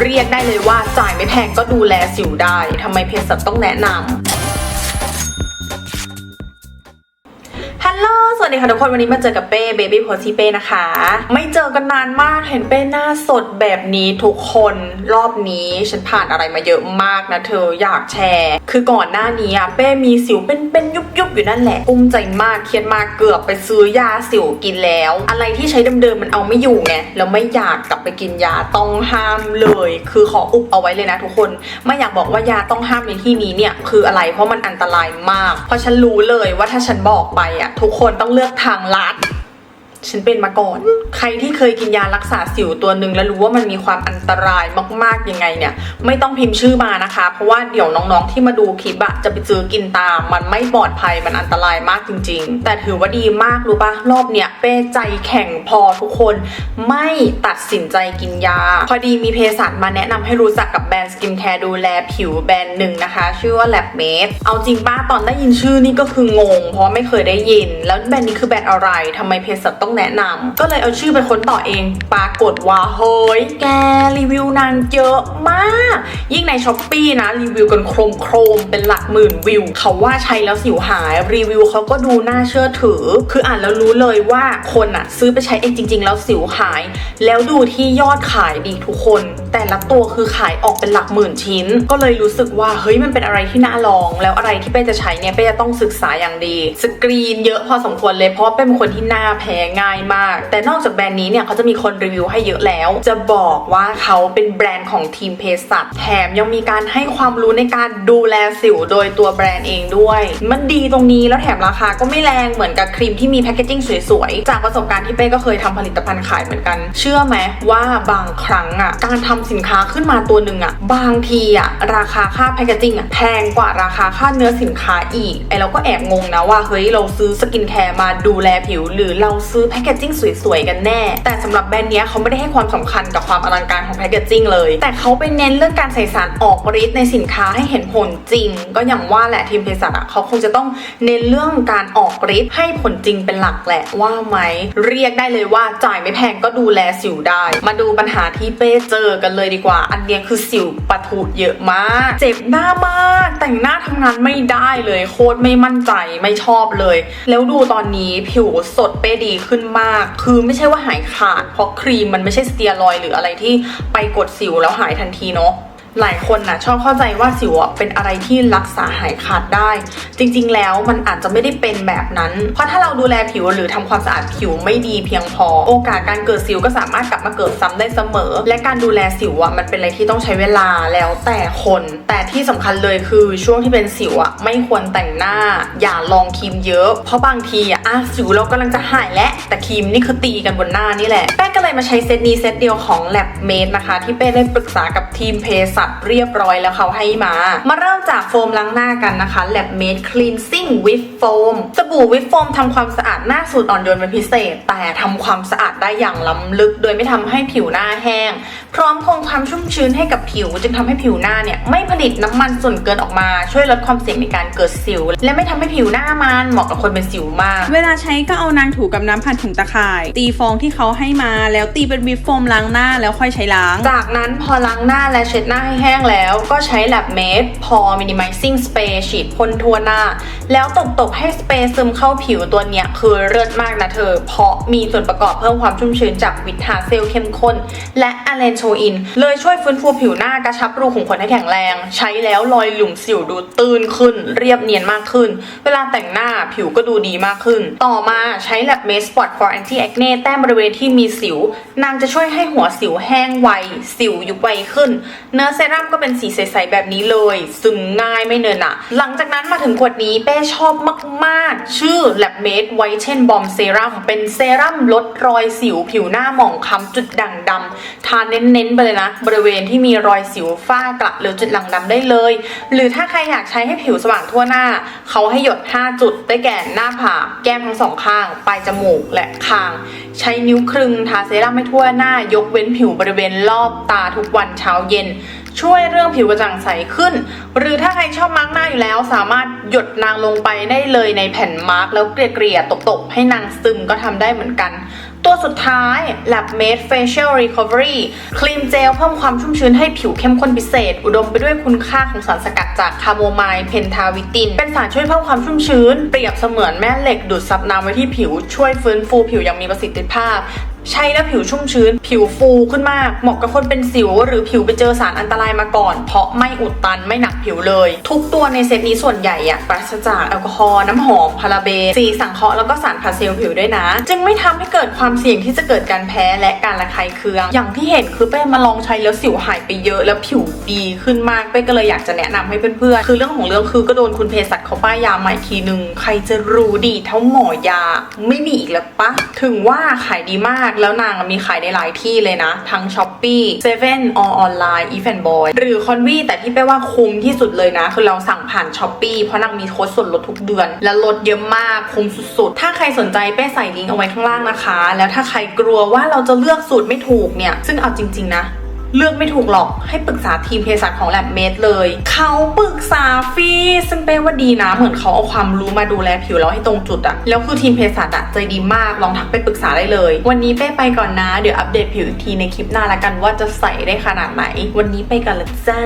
เรียกได้เลยว่าจ่ายไม่แพงก็ดูแลสิวได้ทำไมเภสัชต้องแนะนำ สวัสดีค่ะทุกคนวันนี้มาเจอกับเป้เบบี้โพสีเป้นะคะ ไม่เจอกันนานมากเห็นเป้หน้าสดแบบนี้ทุกคนรอบนี้ฉันผ่านอะไรมาเยอะมากนะเธออยากแชร์ คือก่อนหน้านี้อะเป้มีสิวเป็นเป็นยุบยุบๆอยู่นั่นแหละกุ้มใจมากเครียดมากเกือบไปซื้อยาสิวกินแล้ว อะไรที่ใช้เดิมๆมันเอาไม่อยู่ไงแล้วไม่อยากกลับไปกินยาต้องห้ามเลย คือขออุบเอาไว้เลยนะทุกคนไม่อยากบอกว่ายาต้องห้ามในที่นี้เนี่ยคืออะไรเพราะมันอันตรายมาก เพราะฉันรู้เลยว่าถ้าฉันบอกไปอะทุกคนต้องเลือกทางลัด ฉันเป็นมาก่อน ใครที่เคยกินยารักษาสิวตัวหนึ่งแล้วรู้ว่ามันมีความอันตรายมากๆยังไงเนี่ย ไม่ต้องพิมพ์ชื่อมานะคะ เพราะว่าเดี๋ยวน้องๆที่มาดูคลิปอะจะไปซื้อกินตาม มันไม่ปลอดภัยมันอันตรายมากจริง ๆ แต่ถือว่าดีมากรู้ปะรอบเนี้ยเป้ใจแข็งพอทุกคนไม่ตัดสินใจกินยา พอดีมีเภสัชมาแนะนำให้รู้จักกับแบรนด์สกินแคร์ดูแลผิวแบรนด์หนึ่งนะคะ ชื่อว่า Lab Made เอาจริงป้าตอนได้ยินชื่อนี่ก็คืองง เพราะไม่เคยได้ยิน แล้วแบรนด์นี้คือแบรนด์อะไรทำไมเภสัชต้องแนะนำก็เลยเอาชื่อไปค้นต่อเอง ปรากฏว่าเฮ้ยแกรีวิวนางเยอะมาก ยิ่งในช้อปปีนะรีวิวกันโครมโครมๆเป็นหลักหมื่นวิว เขาว่าใช้แล้วสิวหาย รีวิวเขาก็ดูน่าเชื่อถือ คืออ่านแล้วรู้เลยว่าคนอะซื้อไปใช้เองจริง ๆ แล้วสิวหาย แล้วดูที่ยอดขายดีทุกคน แต่ละตัวคือขายออกเป็นหลักหมื่นชิ้น ก็เลยรู้สึกว่าเฮ้ยมันเป็นอะไรที่น่าลอง แล้วอะไรที่เป้จะใช้เนี่ยเป้จะต้องศึกษาอย่างดี สกรีนเยอะพอสมควรเลยเพราะว่าเป้เป็นคนที่หน้าแพ้ง่ายมาก แต่นอกจากแบรนด์นี้เนี่ยเขาจะมีคนรีวิวให้เยอะแล้ว จะบอกว่าเขาเป็นแบรนด์ของทีมเภสัชแถมยังมีการให้ความรู้ในการดูแลสิวโดยตัวแบรนด์เองด้วย มันดีตรงนี้แล้วแถมราคาก็ไม่แรงเหมือนกับครีมที่มีแพคเกจิ้งสวยๆ จากประสบการณ์ที่เป้ก็เคยทำผลิตภัณฑ์ขายเหมือนกัน เชื่อไหมว่าบางครั้งอะการทำสินค้าขึ้นมาตัวหนึ่งอะบางทีอะราคาค่าแพคเกจิ้งอะแพงกว่าราคาค่าเนื้อสินค้าอีกไอเราก็แอบงงนะว่าเฮ้ยเราซื้อสกินแคร์มาดูแลผิว หรือเราซื้อแพคเกจจิ้งสวยๆกันแน่ แต่สำหรับแบรนด์นี้เขาไม่ได้ให้ความสำคัญกับความอลังการของแพคเกจจิ้งเลย แต่เขาไปเน้นเรื่องการใส่สารออกฤทธิ์ในสินค้าให้เห็นผลจริง ก็อย่างว่าแหละทีมเภสัชอะเขาคงจะต้องเน้นเรื่องการออกฤทธิ์ให้ผลจริงเป็นหลักแหละว่าไหมเรียกได้เลยว่าจ่ายไม่แพงก็ดูแลสิวได้ มาดูปัญหาที่เป้เจอกันเลยดีกว่า อันเนี้ยคือสิวปะทุเยอะมาก เจ็บหน้ามาก แต่งหน้าทำงานไม่ได้เลย โคตรไม่มั่นใจไม่ชอบเลย แล้วดูตอนนี้ผิวสดเป้ดีขึ้นมาก คือไม่ใช่ว่าหายขาด เพราะครีมมันไม่ใช่สเตียรอยหรืออะไรที่ไปกดสิวแล้วหายทันทีเนาะ หลายคนนะชอบเข้าใจว่าสิวอะเป็นอะไรที่รักษาหายขาดได้ จริงๆ แล้วมันอาจจะไม่ได้เป็นแบบนั้น เพราะถ้าเราดูแลผิวหรือทำความสะอาดผิวไม่ดีเพียงพอ โอกาสการเกิดสิวก็สามารถกลับมาเกิดซ้ำได้เสมอ และการดูแลสิวอะมันเป็นอะไรที่ต้องใช้เวลาแล้วแต่คน แต่ที่สำคัญเลยคือช่วงที่เป็นสิวอะไม่ควรแต่งหน้า อย่าลองครีมเยอะ เพราะบางทีอะสิวเรากำลังจะหายแล้วแต่ครีมนี่คือตีกันบนหน้านี่แหละแป้งก็เลยมาใช้เซตนี้เซตเดียวของ Lab Made นะคะ ที่เป้ได้ปรึกษากับทีมเภสัชเรียบร้อยแล้วเขาให้มา มาเริ่มจากโฟมล้างหน้ากันนะคะ Lab Made Cleansing with Foam สบู่วิปโฟมทำความสะอาดหน้าสูตรอ่อนโยนเป็นพิเศษ แต่ทำความสะอาดได้อย่างล้ำลึก โดยไม่ทำให้ผิวหน้าแห้ง พร้อมคงความชุ่มชื้นให้กับผิว จึงทำให้ผิวหน้าเนี่ยไม่ผลิตน้ำมันส่วนเกินออกมา ช่วยลดความเสี่ยงในการเกิดสิว และไม่ทำให้ผิวหน้ามันเหมาะกับคนเป็นสิวมาก เวลาใช้ก็เอานางถูกับน้ำพันถุงตะข่าย ตีฟองที่เขาให้มาแล้วตีเป็นวิปโฟมล้างหน้าแล้วค่อยใช้ล้าง จากนั้นพอล้างหน้าและเช็ดหน้าให้แห้งแล้วก็ใช้ Lab Made Pore Minimizing Spray ฉีดพ่นทั่วหน้า แล้วตบๆให้สเปรย์ซึมเข้าผิวตัวเนี้ยคือเลิศมากนะเธอ เพราะมีส่วนประกอบเพิ่มความชุ่มชื้นจากวิตาเซลเข้มข้น และอะเลนโชอิน เลยช่วยฟื้นฟูผิวหน้ากระชับรูขุมขนให้แข็งแรง ใช้แล้วรอยหลุมสิวดูตื้นขึ้น เรียบเนียนมากขึ้น เวลาแต่งหน้าผิวก็ดูดีมากขึ้น ต่อมาใช้ Lab Made Spot for Anti Acne แต้มบริเวณที่มีสิว นางจะช่วยให้หัวสิวแห้งไว สิวยุบไวขึ้น เนื้อเซรั่มก็เป็นสีใสๆแบบนี้เลย ซึมง่ายไม่เนินอะหลังจากนั้นมาถึงขวดนี้เป้ชอบมากๆ ชื่อ Lab Made Whiten Bomb Serum เป็นเซรั่มลดรอยสิวผิวหน้าหมองคล้ำจุดด่างดำทาเน้นๆไปเลยนะ บริเวณที่มีรอยสิวฝ้ากระหรือจุดด่างดำได้เลย หรือถ้าใครอยากใช้ให้ผิวสว่างทั่วหน้า เขาให้หยด 5 จุดได้แก่หน้าผากแก้มทั้งสองข้าง ปลายจมูกและคาง ใช้นิ้วครึงทาเซรั่มให้ทั่วหน้ายกเว้นผิวบริเวณรอบตาทุกวันเช้าเย็น ช่วยเรื่องผิวกระจ่างใสขึ้น หรือถ้าใครชอบมาร์กหน้าอยู่แล้ว สามารถหยดนางลงไปได้เลยในแผ่นมาร์กแล้วเกลี่ยๆตบๆให้นางซึมก็ทำได้เหมือนกัน ตัวสุดท้าย Lab Made Facial Recovery ครีมเจลเพิ่มความชุ่มชื้นให้ผิวเข้มข้นพิเศษ อุดมไปด้วยคุณค่าของสารสกัดจากคาโมไมล์เพนทาวิติน เป็นสารช่วยเพิ่มความชุ่มชื้น เปรียบเสมือนแม่เหล็กดูดซับน้ำไว้ที่ผิว ช่วยฟื้นฟูผิวอย่างมีประสิทธิภาพ ใช้แล้วผิวชุ่มชื้น ผิวฟูขึ้นมาก เหมาะกับคนเป็นสิว หรือผิวไปเจอสารอันตรายมาก่อน เพราะไม่อุดตันไม่หนักผิวเลย ทุกตัวในเซตนี้ส่วนใหญ่อะปราศจากแอลกอฮอล์น้ำหอมพาราเบนสีสังเคราะห์แล้วก็สารพาเซลผิวด้วยนะ จึงไม่ทำให้เกิดความเสี่ยงที่จะเกิดการแพ้และการระคายเคือง อย่างที่เห็นคือเป้มาลองใช้แล้วสิวหายไปเยอะแล้วผิวดีขึ้นมากเป้ก็เลยอยากจะแนะนำให้เพื่อนๆคือเรื่องของเรื่องคือก็โดนคุณเภสัชเขาป้ายยามาอีกทีนึงใครจะรู้ดีเท่าหมอยา ไม่มีอีกแล้วปะถึงว่าขายดีมากแล้วนางมีขายในหลายที่เลยนะ ทั้ง s h อ p e e 7 or online e f a n boy หรือคอนวีแต่ที่เป้ว่าคุ้มที่สุดเลยนะ คือเราสั่งผ่าน s h อ p e e เพราะนางมีโค้ดส่วนลดทุกเดือน และลดเยอะมากคุ้มสุดๆ ถ้าใครสนใจเป้ใส่ลิงก์เอาไว้ข้างล่างนะคะ แล้วถ้าใครกลัวว่าเราจะเลือกสูตรไม่ถูกเนี่ย ซึ่งเอาจริง ๆ นะ เลือกไม่ถูกหรอกให้ปรึกษาทีมเภสัชของแลบเมดเลย เขาปรึกษาฟรีซึ่งเป้ว่าดีนะ เหมือนเขาเอาความรู้มาดูแลผิวเราให้ตรงจุดอะแล้วคือทีมเภสัชอะใจดีมากลองทักไปปรึกษาได้เลย วันนี้เป้ไปก่อนนะ เดี๋ยวอัปเดตผิวอีกทีในคลิปหน้าละกันว่าจะใส่ได้ขนาดไหน วันนี้ไปกันละจ้า